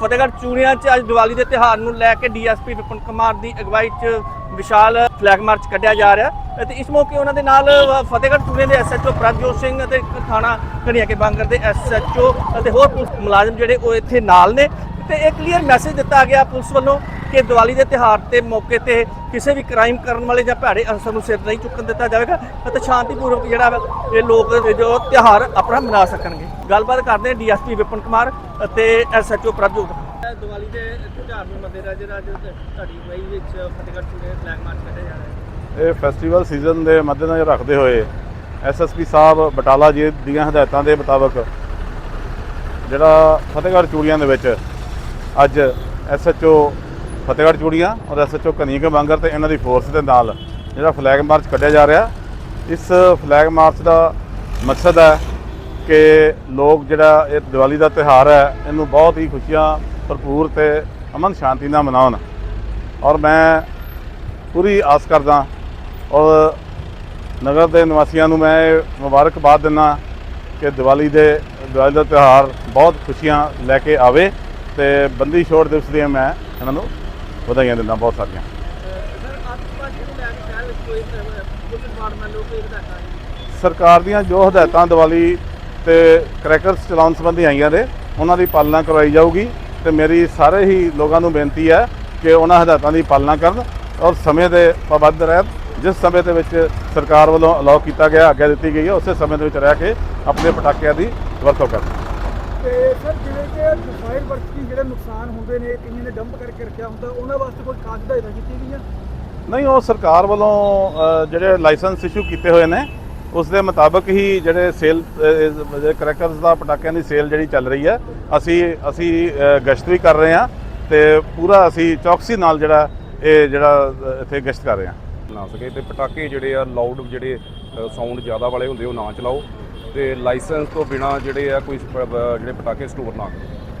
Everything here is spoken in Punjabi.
ਫਤਿਹਗੜ੍ਹ ਚੂੜੀਆਂ 'ਚ ਅੱਜ ਦੀਵਾਲੀ ਦੇ ਤਿਉਹਾਰ ਨੂੰ ਲੈ ਕੇ ਡੀਐਸਪੀ ਵਿਪਨ ਕੁਮਾਰ ਦੀ ਅਗਵਾਈ 'ਚ ਵਿਸ਼ਾਲ ਫਲੈਗ ਮਾਰਚ ਕੱਢਿਆ ਜਾ ਰਿਹਾ ਹੈ। ਤੇ ਇਸ ਮੌਕੇ ਉਹਨਾਂ ਦੇ ਨਾਲ ਫਤਿਹਗੜ੍ਹ ਚੂੜੀਆਂ ਦੇ ਐਸਐਚਓ ਪ੍ਰਭਜੋਤ ਸਿੰਘ ਅਤੇ ਥਾਣਾ ਘੜੀਆਂ ਕੇ ਬਾਂਗਰ ਦੇ ਐਸਐਚਓ ਅਤੇ ਹੋਰ ਪੁਲਿਸ ਮੁਲਾਜ਼ਮ ਜਿਹੜੇ ਉਹ ਇੱਥੇ ਨਾਲ ਨੇ। ਤੇ ਇਹ ਕਲੀਅਰ ਮੈਸੇਜ ਦਿੱਤਾ ਗਿਆ ਪੁਲਿਸ ਵੱਲੋਂ ਕਿ ਦੀਵਾਲੀ ਦੇ ਤਿਉਹਾਰ ਤੇ ਮੌਕੇ ਤੇ ਕਿਸੇ ਵੀ ਕ੍ਰਾਈਮ ਕਰਨ ਵਾਲੇ ਜਾਂ ਭੈੜੇ ਅਨਸਰ ਨੂੰ ਸਿਰ ਨਹੀਂ ਚੁੱਕਣ ਦਿੱਤਾ ਜਾਵੇਗਾ ਅਤੇ ਸ਼ਾਂਤੀਪੂਰਵਕ ਜਿਹੜਾ ਇਹ ਲੋਕ ਜੋ ਤਿਉਹਾਰ ਆਪਣਾ ਮਨਾ ਸਕਣਗੇ। ਗੱਲਬਾਤ ਕਰਦੇ ਹਾਂ ਡੀਐਸਪੀ ਵਿਪਨ ਕੁਮਾਰ ਅਤੇ ਐਸਐਚਓ ਪ੍ਰਭਜੋਤ। ਦੀਵਾਲੀ ਦੇ ਤਿਉਹਾਰ ਨੂੰ ਮੱਦੇ ਜਿਹੜਾ ਅੱਜ ਤੁਹਾਡੀ ਅਗਵਾਈ ਵਿੱਚ ਫਤਿਹਗੜ੍ਹ ਚੂੜੇ ਫਲੈਗ ਮਾਰਚ ਕੱਢਿਆ ਜਾ ਰਿਹਾ ਹੈ ਇਹ ਫੈਸਟੀਵਲ ਸੀਜ਼ਨ ਦੇ ਮੱਦੇਨਜ਼ਰ ਰੱਖਦੇ ਹੋਏ ਐਸਐਸਪੀ ਸਾਹਿਬ ਬਟਾਲਾ ਜੀ ਦੀਆਂ ਹਦਾਇਤਾਂ ਦੇ ਮੁਤਾਬਕ ਜਿਹੜਾ ਫਤਿਹਗੜ੍ਹ ਚੂੜੀਆਂ ਦੇ ਵਿੱਚ ਅੱਜ ਐਸਐਚਓ ਫਤਿਹਗੜ੍ਹ ਚੂੜੀਆਂ ਔਰ ਐਸਐਚਓ ਕਨੀਕ ਬਾਂਗਰ ਤੇ ਇਹਨਾਂ ਦੀ ਫੋਰਸ ਦੇ ਨਾਲ ਜਿਹੜਾ ਫਲੈਗ ਮਾਰਚ ਕੱਢਿਆ ਜਾ ਰਿਹਾ। ਇਸ ਫਲੈਗ ਮਾਰਚ ਦਾ ਮਕਸਦ ਹੈ ਕਿ ਲੋਕ ਜਿਹੜਾ ਇਹ ਦੀਵਾਲੀ ਦਾ ਤਿਉਹਾਰ ਹੈ, ਇਹਨੂੰ ਬਹੁਤ ਹੀ ਖੁਸ਼ੀਆਂ, ਭਰਪੂਰ ਤੇ ਅਮਨ ਸ਼ਾਂਤੀ ਨਾਲ ਮਨਾਉਣ। ਔਰ ਮੈਂ ਪੂਰੀ ਆਸ ਕਰਦਾ ਔਰ ਨਗਰ ਦੇ ਨਿਵਾਸੀਆਂ ਨੂੰ ਮੈਂ ਇਹ ਮੁਬਾਰਕਬਾਦ ਦਿੰਦਾ ਕਿ ਦੀਵਾਲੀ ਦੇ, ਦੀਵਾਲੀ ਦਾ ਤਿਉਹਾਰ ਬਹੁਤ ਖੁਸ਼ੀਆਂ ਲੈ ਕੇ ਆਵੇ ਤੇ ਬੰਦੀ ਛੋੜ ਦਿਵਸ ਦੀਆਂ ਮੈਂ ਇਹਨਾਂ ਨੂੰ ਵਧਾਈਆਂ ਦਿੰਦਾ ਬਹੁਤ ਸਾਰੀਆਂ। ਸਰਕਾਰ ਦੀਆਂ ਜੋ ਹਦਾਇਤਾਂ ਦੀਵਾਲੀ ਤੇ ਕ੍ਰੈਕਰਸ ਚਲਾਉਣ ਸੰਬੰਧੀ ਆਈਆਂ ਨੇ, ਉਹਨਾਂ ਦੀ ਪਾਲਣਾ ਕਰਵਾਈ ਜਾਊਗੀ ਤੇ ਮੇਰੀ ਸਾਰੇ ਹੀ ਲੋਕਾਂ ਨੂੰ ਬੇਨਤੀ ਹੈ ਕਿ ਉਹਨਾਂ ਹਦਾਇਤਾਂ ਦੀ ਪਾਲਣਾ ਕਰਨ ਔਰ ਸਮੇਂ ਦੇ ਪਾਬੰਦ ਰਹਿਣ, ਜਿਸ ਸਮੇਂ ਦੇ ਵਿੱਚ ਸਰਕਾਰ ਵੱਲੋਂ ਅਲਾਉ ਕੀਤਾ ਗਿਆ ਆਗਿਆ ਦਿੱਤੀ ਗਈ ਹੈ, ਉਸੇ ਸਮੇਂ ਦੇ ਵਿੱਚ ਰਹਿ ਕੇ ਆਪਣੇ ਪਟਾਕਿਆਂ ਦੀ ਵਰਤੋਂ ਕਰਨ। ਤੇ ਸਰ ਜਿਵੇਂ ਕਿ ਫਾਇਰ ਵਰਕਸ ਜਿਹੜੇ ਨੁਕਸਾਨ ਹੁੰਦੇ ਨੇ ਕਈਆਂ ਨੇ ਡੰਪ ਕਰਕੇ ਰੱਖਿਆ ਹੁੰਦਾ ਉਹਨਾਂ ਵਾਸਤੇ ਕੋਈ ਖਾਸ ਹਦਾਇਤਾਂ ਕੀਤੀਆਂ ਗਈਆਂ? ਨਹੀਂ ਉਹ ਸਰਕਾਰ ਵੱਲੋਂ ਜਿਹੜੇ ਲਾਇਸੈਂਸ ਇਸ਼ੂ ਕੀਤੇ ਹੋਏ ਨੇ ਉਸ ਦੇ ਮੁਤਾਬਕ ਹੀ ਜਿਹੜੇ ਸੇਲ ਜਿਹੜੇ ਕਰੈਕਰਸ ਦਾ ਪਟਾਕਿਆਂ ਦੀ ਸੇਲ ਜਿਹੜੀ ਚੱਲ ਰਹੀ ਹੈ ਅਸੀਂ ਅਸੀਂ ਗਸ਼ਤ ਵੀ ਕਰ ਰਹੇ ਹਾਂ ਤੇ ਪੂਰਾ ਅਸੀਂ ਚੌਕਸੀ ਨਾਲ ਜਿਹੜਾ ਇਹ ਜਿਹੜਾ ਇੱਥੇ ਗਸ਼ਤ ਕਰ ਰਹੇ ਹਾਂ। ਨਾ ਸਕੇ ਤੇ ਪਟਾਕੇ ਜਿਹੜੇ ਆ ਲਾਊਡ ਜਿਹੜੇ ਸਾਊਂਡ ਜ਼ਿਆਦਾ ਵਾਲੇ ਹੁੰਦੇ ਉਹ ਨਾ ਚਲਾਓ। ਤੇ ਲਾਇਸੈਂਸ ਤੋਂ ਬਿਨਾ ਜਿਹੜੇ ਆ ਕੋਈ ਜਿਹੜੇ ਪਟਾਕੇ ਸਟੋਰ ਨਾ ਕਰੋ